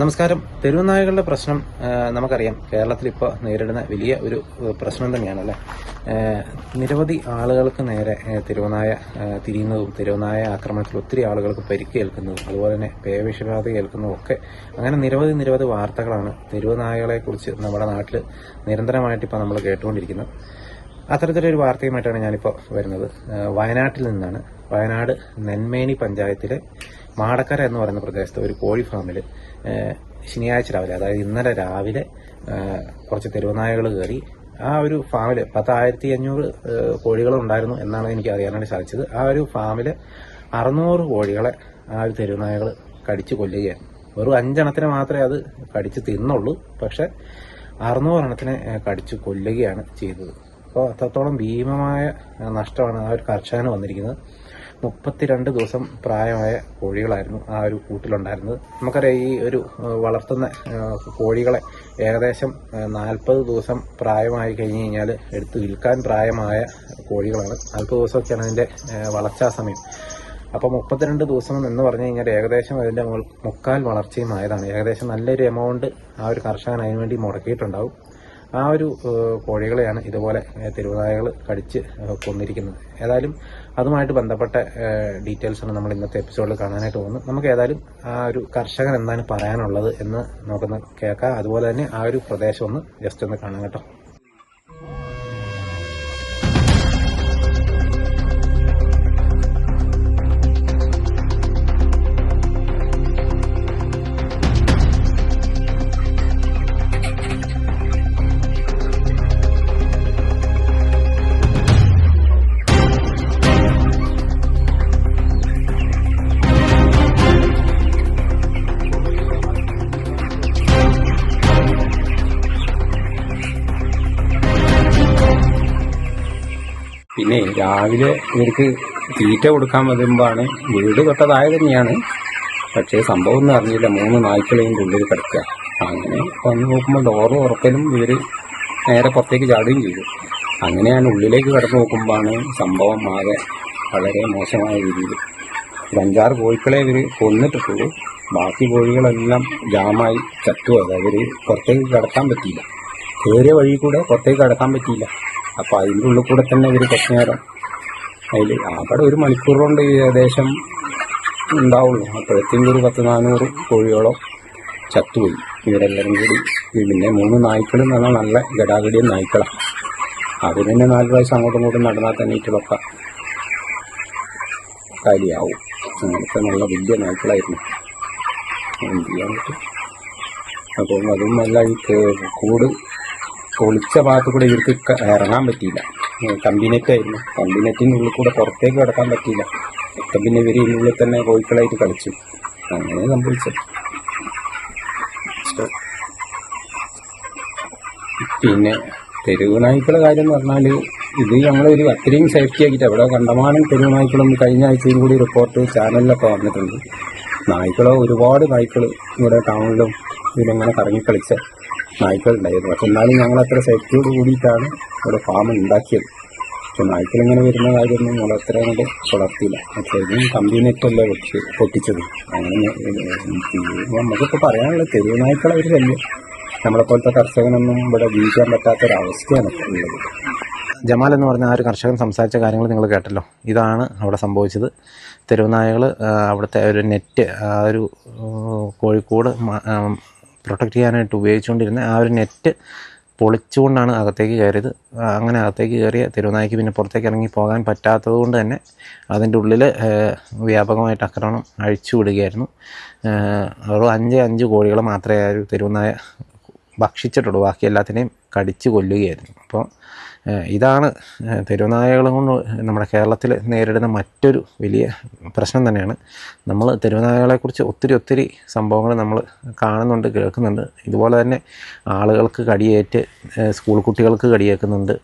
നമസ്കാരം. തെരുവുനായകളുടെ പ്രശ്നം നമുക്കറിയാം. കേരളത്തിൽ ഇപ്പോൾ നേരിടുന്ന വലിയ ഒരു പ്രശ്നം തന്നെയാണല്ലേ? അല്ലേ നിരവധി ആളുകൾക്ക് നേരെ തെരുവുനായ തിരിയുന്നതും തെരുവുനായ ആക്രമണത്തിൽ ഒത്തിരി ആളുകൾക്ക് പരിക്കേൽക്കുന്നതും അതുപോലെ തന്നെ പേവിഷബാധ ഏൽക്കുന്നതും ഒക്കെ അങ്ങനെ നിരവധി നിരവധി വാർത്തകളാണ് തെരുവുനായകളെക്കുറിച്ച് നമ്മുടെ നാട്ടിൽ നിരന്തരമായിട്ട് ഇപ്പോൾ നമ്മൾ കേട്ടുകൊണ്ടിരിക്കുന്നത്. അത്തരത്തിലൊരു വാർത്തയുമായിട്ടാണ് ഞാനിപ്പോൾ വരുന്നത്. വയനാട്ടിൽ നിന്നാണ്. വയനാട് നെന്മേനി പഞ്ചായത്തിലെ മാടക്കര എന്ന് പറയുന്ന പ്രദേശത്തെ ഒരു കോഴി ഫാമിൽ ശനിയാഴ്ച രാവിലെ അതായത് ഇന്നലെ രാവിലെ കുറച്ച് തെരുവനായകൾ കയറി ആ ഒരു ഫാമിൽ പത്തായിരത്തി അഞ്ഞൂറ് കോഴികളുണ്ടായിരുന്നു എന്നാണ് എനിക്ക് അറിയാനായിട്ട് സാധിച്ചത്. ആ ഒരു ഫാമിൽ അറുന്നൂറ് കോഴികളെ ആ ഒരു തെരുവനായകൾ കടിച്ചു കൊല്ലുകയാണ്. വെറും അഞ്ചെണ്ണത്തിന് മാത്രമേ അത് കടിച്ച് തിന്നുള്ളൂ പക്ഷെ അറുന്നൂറെണ്ണത്തിനെ കടിച്ചു കൊല്ലുകയാണ് ചെയ്തത്. അപ്പോൾ അത്രത്തോളം ഭീമമായ നഷ്ടമാണ് ആ ഒരു കർഷകന് വന്നിരിക്കുന്നത്. മുപ്പത്തിരണ്ട് ദിവസം പ്രായമായ കോഴികളായിരുന്നു ആ ഒരു കൂട്ടിലുണ്ടായിരുന്നത്. നമുക്കറിയാം ഈ ഒരു വളർത്തുന്ന കോഴികളെ ഏകദേശം നാൽപ്പത് ദിവസം പ്രായമായി കഴിഞ്ഞ് കഴിഞ്ഞാൽ എടുത്ത് വിൽക്കാൻ പ്രായമായ കോഴികളാണ്. നാൽപ്പത് ദിവസമൊക്കെയാണ് അതിന്റെ വളർച്ചാ സമയം. അപ്പോൾ മുപ്പത്തിരണ്ട് ദിവസം എന്ന് പറഞ്ഞു കഴിഞ്ഞാൽ ഏകദേശം അതിന്റെ മുക്കാൽ വളർച്ചയും ആയതാണ്. ഏകദേശം നല്ലൊരു എമൗണ്ട് ആ ഒരു കർഷകൻ അതിനുവേണ്ടി മുടക്കിയിട്ടുണ്ടാവും. ആ ഒരു കോഴികളെയാണ് ഇതുപോലെ തെരുവുനായകൾ കടിച്ച് കൊന്നിരിക്കുന്നത്. ഏതായാലും അതുമായിട്ട് ബന്ധപ്പെട്ട ഡീറ്റെയിൽസ് ആണ് നമ്മൾ ഇന്നത്തെ എപ്പിസോഡിൽ കാണാനായിട്ട് പോകുന്നത്. നമുക്ക് ഏതായാലും ആ ഒരു കർഷകൻ എന്താണ് പറയാനുള്ളത് എന്ന് നമുക്കൊന്ന് കേൾക്കാം. അതുപോലെ തന്നെ ആ ഒരു പ്രദേശം ഒന്ന് ജസ്റ്റ് ഒന്ന് കാണാം കേട്ടോ. പിന്നെ രാവിലെ ഇവർക്ക് തീറ്റ കൊടുക്കാൻ വരുമ്പോഴാണ് വീട് തൊട്ടതായ തന്നെയാണ്. പക്ഷേ സംഭവം ഒന്നും അറിഞ്ഞില്ല. മൂന്ന് നായ്ക്കളെയും ഉള്ളിൽ കിടക്കുക. അങ്ങനെ വന്ന് നോക്കുമ്പോൾ ഡോറ് ഉറക്കലും ഇവർ നേരെ പുറത്തേക്ക് ചാടുകയും ചെയ്തു. അങ്ങനെ ഞാൻ ഉള്ളിലേക്ക് കടന്നു നോക്കുമ്പോഴാണ് സംഭവം ആകെ വളരെ മോശമായ രീതിയിൽ. അഞ്ചാറ് കോഴിക്കളെ ഇവർ കൊന്നിട്ടിട്ടുള്ളൂ ബാക്കി കോഴികളെല്ലാം ജാമായി ചത്തുപോയത് അവർ പുറത്തേക്ക് കിടക്കാൻ പറ്റിയില്ല. കയറിയ വഴി കൂടെ പുറത്തേക്ക് കിടക്കാൻ പറ്റിയില്ല. അപ്പോൾ അതിന്റെ ഉള്ളിൽ കൂടെ തന്നെ ഇവർ കുറച്ച് നേരം അതിൽ അവിടെ ഒരു മണിക്കൂർ കൊണ്ട് ഏകദേശം ഉണ്ടാവുള്ളൂ. അപ്പോഴത്തേക്കും ഒരു പത്ത് നാനൂറ് കോഴിയോളം ചത്തുപോയി. ഇവരെല്ലാവരും കൂടി പിന്നെ മൂന്ന് നായ്ക്കളും നല്ല നല്ല ഗടാഗടിയ നായ്ക്കളാണ് അവർ തന്നെ നാല് പ്രാവശ്യം അങ്ങോട്ടും ഇങ്ങോട്ടും നടന്നാൽ തന്നെ ഇറ്റുകളൊക്കെ കാര്യമാവും അങ്ങനത്തെ നല്ല വലിയ നായ്ക്കളായിരുന്നു. എന്ത് ചെയ്യാൻ പറ്റും? അപ്പം അതും നല്ല ഈ കൂട് പൊളിച്ച ഭാഗത്ത് കൂടെ ഇവർക്ക് ഇറങ്ങാൻ പറ്റിയില്ല. കമ്പിനെറ്റ് ആയിരുന്നു കമ്പിനെറ്റിന്റെ ഉള്ളിൽ കൂടെ പുറത്തേക്ക് കിടക്കാൻ പറ്റിയില്ല. ഒക്കെ പിന്നെ ഇവർ ഇതിനുള്ളിൽ തന്നെ കോഴിക്കളായിട്ട് കളിച്ചു. അങ്ങനെ സംഭവിച്ചത്. പിന്നെ തെരുവ് നായ്ക്കളുടെ കാര്യം എന്ന് പറഞ്ഞാൽ ഇത് ഞങ്ങളൊരു അത്രയും സേഫ്റ്റി ആക്കിയിട്ട് അവിടെ കണ്ടമാനം തെരുവ് നായ്ക്കളും കഴിഞ്ഞ ആഴ്ചയും കൂടി റിപ്പോർട്ട് ചാനലിലൊക്കെ വന്നിട്ടുണ്ട്. നായ്ക്കളോ ഒരുപാട് നായ്ക്കൾ ഇവിടെ ടൗണിലും ഇതിലിങ്ങനെ കറങ്ങി കളിച്ച നായ്ക്കളുണ്ടായിരുന്നു പക്ഷെ എന്നാലും ഞങ്ങൾ അത്ര സേഫ്റ്റിയോട് കൂടിയിട്ടാണ് ഇവിടെ ഫാം ഉണ്ടാക്കിയത്. പക്ഷെ നായ്ക്കൾ ഇങ്ങനെ വരുന്ന കാര്യമൊന്നും നമ്മൾ അത്ര അങ്ങോട്ട് വളർത്തിയില്ല. പക്ഷേ ഇതും കമ്പി വെച്ച് പൊട്ടി പൊട്ടിച്ചത്. അങ്ങനെ നമുക്കിപ്പോൾ പറയാനുള്ള തെരുവ് നായ്ക്കൾ അവർ തന്നെ. നമ്മളെപ്പോലത്തെ കർഷകനൊന്നും ഇവിടെ ജീവിക്കാൻ പറ്റാത്തൊരവസ്ഥയാണ് ഒരവസ്ഥയാണ് ഉള്ളത്. ജമാൽ എന്ന് പറഞ്ഞ ആ ഒരു കർഷകൻ സംസാരിച്ച കാര്യങ്ങൾ നിങ്ങൾ കേട്ടല്ലോ. ഇതാണ് അവിടെ സംഭവിച്ചത്. തെരുവുനായകൾ അവിടുത്തെ ഒരു നെറ്റ് ആ ഒരു കോഴിക്കോട് പ്രൊട്ടക്റ്റ് ചെയ്യാനായിട്ട് ഉപയോഗിച്ചുകൊണ്ടിരുന്ന ആ ഒരു നെറ്റ് പൊളിച്ചുകൊണ്ടാണ് അകത്തേക്ക് കയറിയത്. അങ്ങനെ അകത്തേക്ക് കയറിയ തെരുവുനായ്ക്ക് പിന്നെ പുറത്തേക്ക് ഇറങ്ങി പോകാൻ പറ്റാത്തത് കൊണ്ട് തന്നെ അതിന്റെ ഉള്ളിൽ വ്യാപകമായിട്ട് ആക്രമണം അഴിച്ചു വിടുകയായിരുന്നു. വെറും അഞ്ച് അഞ്ച് കോഴികൾ മാത്രമേ ആ ഒരു തെരുവുനായ ഭക്ഷിച്ചിട്ടുള്ളൂ ബാക്കി എല്ലാത്തിനെയും കടിച്ചു കൊല്ലുകയായിരുന്നു. അപ്പോൾ ഇതാണ് ഏഹ് കൊണ്ട് നമ്മുടെ കേരളത്തിൽ നേരിടുന്ന മറ്റൊരു വലിയ പ്രശ്നം തന്നെയാണ്. നമ്മൾ തെരുവുനായകളെക്കുറിച്ച് ഒത്തിരി ഒത്തിരി സംഭവങ്ങൾ നമ്മൾ കാണുന്നുണ്ട് കേൾക്കുന്നുണ്ട്. ഇതുപോലെ തന്നെ ആളുകൾക്ക് കടിയേറ്റ് സ്കൂൾ കുട്ടികൾക്ക് കടിയേക്കുന്നുണ്ട്.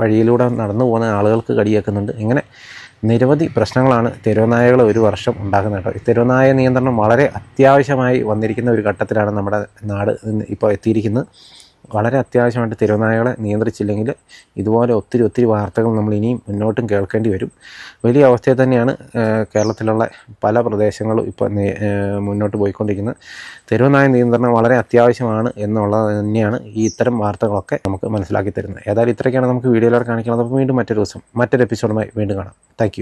വഴിയിലൂടെ നടന്നു പോകുന്ന ആളുകൾക്ക് കടിയേക്കുന്നുണ്ട് ഇങ്ങനെ നിരവധി പ്രശ്നങ്ങളാണ് തെരുവനായകൾ ഒരു വർഷം ഉണ്ടാക്കുന്നത് കേട്ടോ. തെരുവുനായ നിയന്ത്രണം വളരെ അത്യാവശ്യമായി വന്നിരിക്കുന്ന ഒരു ഘട്ടത്തിലാണ് നമ്മുടെ നാട് ഇപ്പോൾ എത്തിയിരിക്കുന്നത്. വളരെ അത്യാവശ്യമായിട്ട് തിരുനായകളെ നിയന്ത്രിച്ചില്ലെങ്കിൽ ഇതുപോലെ ഒത്തിരി ഒത്തിരി വാർത്തകൾ നമ്മൾ ഇനിയും മുന്നോട്ടും കേൾക്കേണ്ടി വരും. വലിയ അവസ്ഥയിൽ തന്നെയാണ് കേരളത്തിലുള്ള പല പ്രദേശങ്ങളും ഇപ്പോൾ മുന്നോട്ട് പോയിക്കൊണ്ടിരിക്കുന്നത്. തെരുവനായ നിയന്ത്രണം വളരെ അത്യാവശ്യമാണ് എന്നുള്ളത് തന്നെയാണ് ഈ ഇത്തരം വാർത്തകളൊക്കെ നമുക്ക് മനസ്സിലാക്കി തരുന്നത്. ഏതായാലും ഇത്രയൊക്കെയാണ് നമുക്ക് വീഡിയോയിലൂടെ കാണിക്കുന്നത്. അപ്പോൾ വീണ്ടും മറ്റൊരു ദിവസം മറ്റൊരു എപ്പിസോഡുമായി വീണ്ടും കാണാം. താങ്ക്